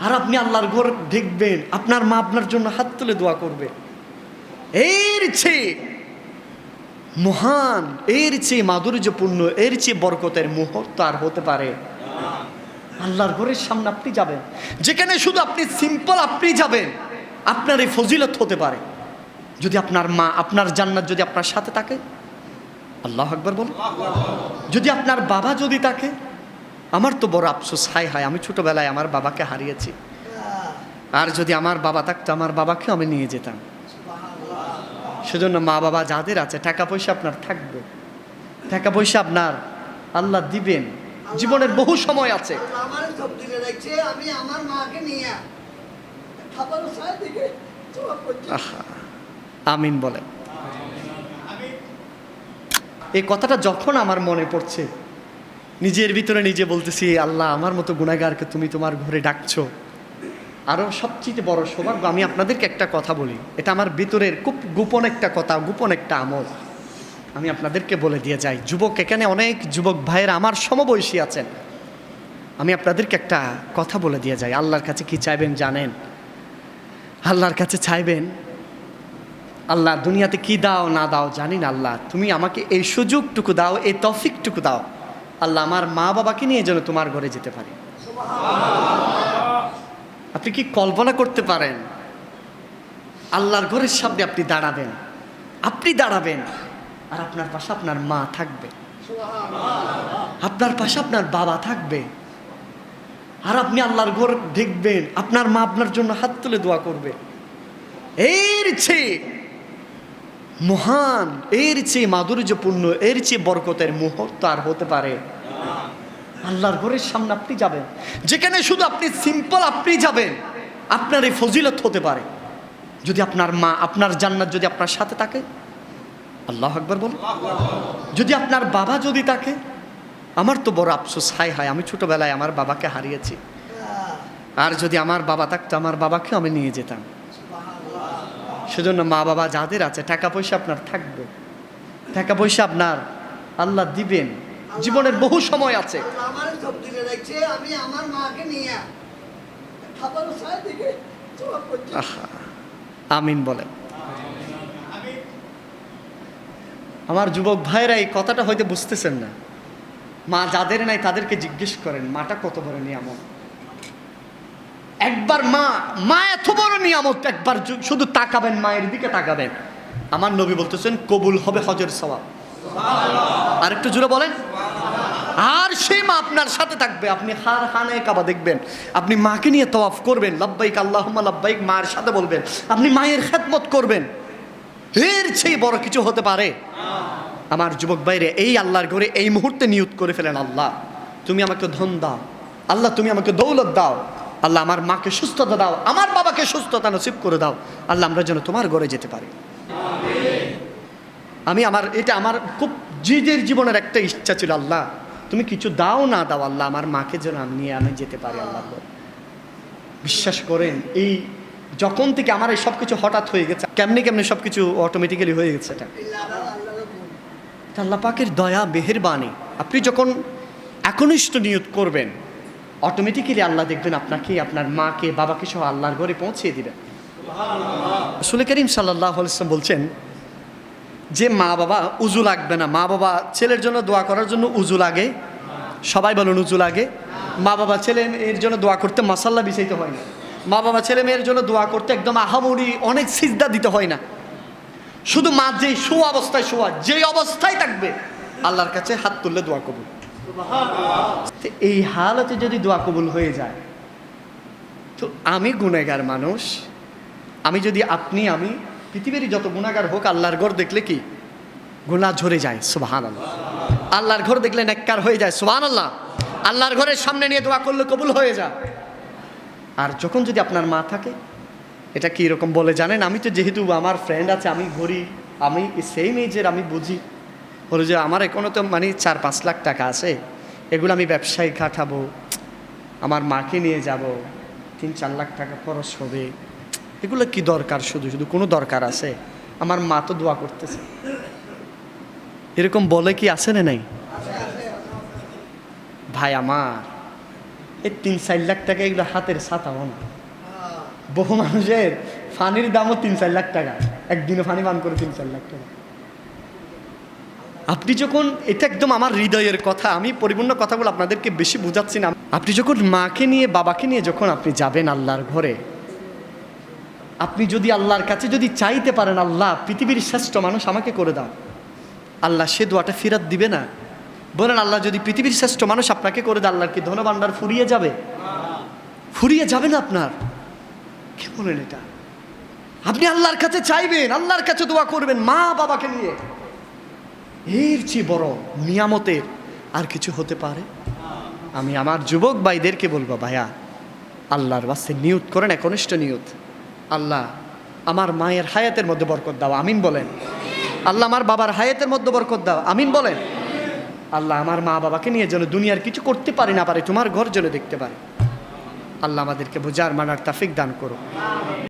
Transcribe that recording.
আর আপনি আল্লাহর ঘর দেখবেন, আপনার মা আপনার জন্য হাত তুলে দোয়া করবে। এর চেয়ে মহান, এর চেয়ে মাধুর্যপূর্ণ, এর চেয়ে বরকতের মুহূর্ত আর হতে পারে। আল্লাহর ঘরের সামনে আপনি যাবেন। যেখানে শুধু আপনি সিম্পল আপনি যাবেন, আপনার এই ফজিলত হতে পারে। যদি আপনার মা, আপনার জান্নাত যদি আপনার সাথে থাকে, আল্লাহ আকবর বল যদি আপনার বাবা যদি থাকে আমার তো বড় আফসোস হায় হায় আমি ছোটবেলায় আমার বাবাকে হারিয়েছি। আর যদি আমার বাবা থাকতো আমার বাবাকেও আমি নিয়ে যেতাম। সেজন্য মা বাবা যাদের আছে টাকা পয়সা আপনার থাকবে। টাকা পয়সা আপনার আল্লাহ দিবেন। জীবনের বহু সময় আছে। আমিন বলেন। এই কথাটা যখন আমার মনে পড়ছে নিজের ভিতরে নিজে বলতেছি আল্লাহ, আমার মতো গুণাগারকে তুমি তোমার ঘরে ডাকছো। আরও সবচেয়ে বড় সৌভাগ্য, আমি আপনাদেরকে একটা কথা বলি, এটা আমার ভিতরের খুব গোপন একটা কথা, গোপন একটা আমল। আমি আপনাদেরকে বলে দিয়ে যাই, যুবক, এখানে অনেক যুবক ভাইয়ের আমার সমবয়সী আছেন। আমি আপনাদেরকে একটা কথা বলে দিয়ে যাই, আল্লাহর কাছে কি চাইবেন জানেন? আল্লাহর কাছে চাইবেন, আল্লাহ দুনিয়াতে কি দাও না দাও জানি না আল্লাহ? তুমি আমাকে এই সুযোগটুকু দাও, এই তফিকটুকু দাও। আল্লাহ আমার মা বাবাকে নিয়ে যেন তোমার ঘরে যেতে পারি। আপনি কি কল্পনা করতে পারেন? আল্লাহর ঘরের সামনে আপনি দাঁড়াবেন। আপনি দাঁড়াবেন। আর আপনার পাশে আপনার মা থাকবে। আপনার পাশে আপনার বাবা থাকবে। আর আপনি আল্লাহর ঘর দেখবেন। আপনার মা আপনার জন্য হাত তুলে দোয়া করবে। এর চেয়ে মহান, এর চেয়ে মাধুর্যপূর্ণ, এর চেয়ে বরকতের মুহূর্ত আর হতে পারে। আল্লাহর ঘরের সামনে আপনি যাবেন। যেখানে শুধু আপনি সিম্পল আপনি যাবেন, আপনার এই ফজিলত হতে পারে। যদি আপনার মা, আপনার জান্নাত যদি আপনার সাথে থাকে, আল্লাহ আকবর বল যদি আপনার বাবা যদি থাকে, আমার তো বড় আফসোস, হায় হায়, আমি ছোটবেলায় আমার বাবাকে হারিয়েছি। আর যদি আমার বাবা থাকতো, আমার বাবাকেও আমি নিয়ে যেতাম। সেজন্য মা বাবা যাদের আছে টাকা পয়সা আপনার থাকবে। টাকা পয়সা আপনার আল্লাহ দিবেন। জীবনের বহু সময় আছে। আমিন বলেন। আমার যুবক ভাইরা এই কথাটা হয়তো বুঝতেছেন না। মা যাদের নাই তাদেরকে জিজ্ঞেস করেন মাটা কত বড় নিয়ামত। একবার মা মা এত বড় নিয়ামত একবার শুধু তাকাবেন মায়ের দিকে তাকাবেন। আমার নবী বলতেছেন কবুল হবে হজের সবাব আর একটু জুড়ে বলেন। আর সেই মা আপনার সাথে থাকবে। আপনি হার হানে কাবা দেখবেন। আপনি মাকে নিয়ে তওয়াফ করবেন। লাব্বাইক আল্লাহুম্মা লাব্বাইক মায়ের সাথে বলবেন। আপনি মায়ের খেদমত করবেন। এর চেয়ে বড় কিছু হতে পারে। আমার যুবক বাইরে এই আল্লাহর ঘরে এই মুহূর্তে নিয়ত করে ফেলেন আল্লাহ। তুমি আমাকে ধন দাও। আল্লাহ তুমি আমাকে দৌলত দাও। আল্লাহ আমার মাকে সুস্থতা দাও, আমার বাবাকে সুস্থতা নসিব করে দাও। আল্লাহ আমরা যেন তোমার ঘরে যেতে পারি। আমি আমার, এটা আমার খুব জিদের জীবনের একটা ইচ্ছা ছিল, আল্লাহ, তুমি কিছু দাও না দাও, আল্লাহ, আমার মাকে যেন আমি নিয়ে আমি যেতে পারি, আল্লাহ। বিশ্বাস করেন, এই যখন থেকে আমার এই সব কিছু হঠাৎ হয়ে গেছে, কেমনি কেমনি সব কিছু অটোমেটিক্যালি হয়ে গেছে এটা। আল্লাহ পাকের দয়া, মেহেরবানি। আপনি যখন একনিষ্ঠ নিয়ত করবেন অটোমেটিক্যালি আল্লাহ দেখবেন আপনাকে, আপনার মাকে, বাবাকে সহ আল্লাহর ঘরে পৌঁছিয়ে দিবেন রসুল করিম সাল্লাহ আলাইসলাম বলছেন যে মা বাবা উজু লাগবে না। মা বাবা ছেলের জন্য দোয়া করার জন্য উজু লাগে। সবাই বলুন উজু লাগে। মা বাবা ছেলে মেয়ের জন্য দোয়া করতে মাসাল্লা বিছাইতে হয় না। মা বাবা ছেলে মেয়ের জন্য দোয়া করতে একদম আহামরি, অনেক সিজদা দিতে হয় না। শুধু মা যেই শো অবস্থায় শোয়া, যেই অবস্থায় থাকবে, আল্লাহর কাছে হাত তুললে দোয়া তো এই হালতে যদি দোয়া কবুল হয়ে যায়, তো আমি গুনেগার মানুষ। আমি যদি আপনি, আমি, পৃথিবীর যত গুণাগার হোক, আল্লাহর ঘর দেখলে কি? গুণা ঝরে যায় সুবাহান আল্লাহ আল্লাহর ঘর দেখলে নেককার হয়ে যায় সুবাহান আল্লাহ আল্লাহর ঘরের সামনে নিয়ে দোয়া করলে কবুল হয়ে যায়। আর যখন যদি আপনার মা থাকে, এটা কি এরকম বলে জানেন? আমি তো যেহেতু আমার ফ্রেন্ড আছে, আমি ঘুরি আমি সেম এজের আমি বুঝি। বলে যে আমার এখনও তো মানে চার পাঁচ লাখ টাকা আছে, এগুলো আমি ব্যবসায় খাটাবো আমার মাকে নিয়ে যাব, তিন চার লাখ টাকা খরচ হবে, এগুলো কি দরকার শুধু? শুধু কোনো দরকার আছে? আমার মা তো দোয়া করতেছে। এরকম বলে কি আছে না নাই? ভাই আমার, এই তিন চার লাখ টাকা এগুলো হাতের হ্যাঁ। বহু মানুষের ফানির দামও তিন চার লাখ টাকা। একদিনে ফানি পান করে তিন চার লাখ টাকা। আপনি যখন, এটা একদম আমার হৃদয়ের কথা, আমি পরিপূর্ণ কথাগুলো আপনাদেরকে বেশি বোঝাচ্ছি না। আপনি যখন মাকে নিয়ে, বাবাকে নিয়ে যখন আপনি যাবেন আল্লাহর ঘরে, আপনি যদি আল্লাহর কাছে যদি চাইতে পারেন, আল্লাহ, পৃথিবীর শ্রেষ্ঠ মানুষ আমাকে করে দাও। আল্লাহ সে দোয়াটা ফিরাত দিবে না। বলেন, আল্লাহ যদি পৃথিবীর শ্রেষ্ঠ মানুষ আপনাকে করে দেয়, আল্লাহর কি ধনভাণ্ডার ফুরিয়ে যাবে? ফুরিয়ে যাবে না আপনার? কে বলেন এটা? আপনি আল্লাহর কাছে চাইবেন, আল্লাহর কাছে দোয়া করবেন মা বাবাকে নিয়ে। এর চেয়ে বড় নিয়ামতের, আর কিছু হতে পারে? আমি আমার যুবক ভাইদেরকে বলব, ভাইয়া, আল্লাহর বাসে নিয়ত করেন, একনিষ্ঠ নিয়ত। আল্লাহ, আমার মায়ের হায়াতের মধ্যে বরকত দাও, আমিন বলেন। আল্লাহ, আমার বাবার হায়াতের মধ্যে বরকত দাও, আমিন বলেন। আল্লাহ, আমার মা বাবাকে নিয়ে যেন দুনিয়ার কিছু করতে পারে না পারে, তোমার ঘর যেন দেখতে পারে। আল্লাহ, আমাদেরকে বোঝার মানার তাফিক দান করো।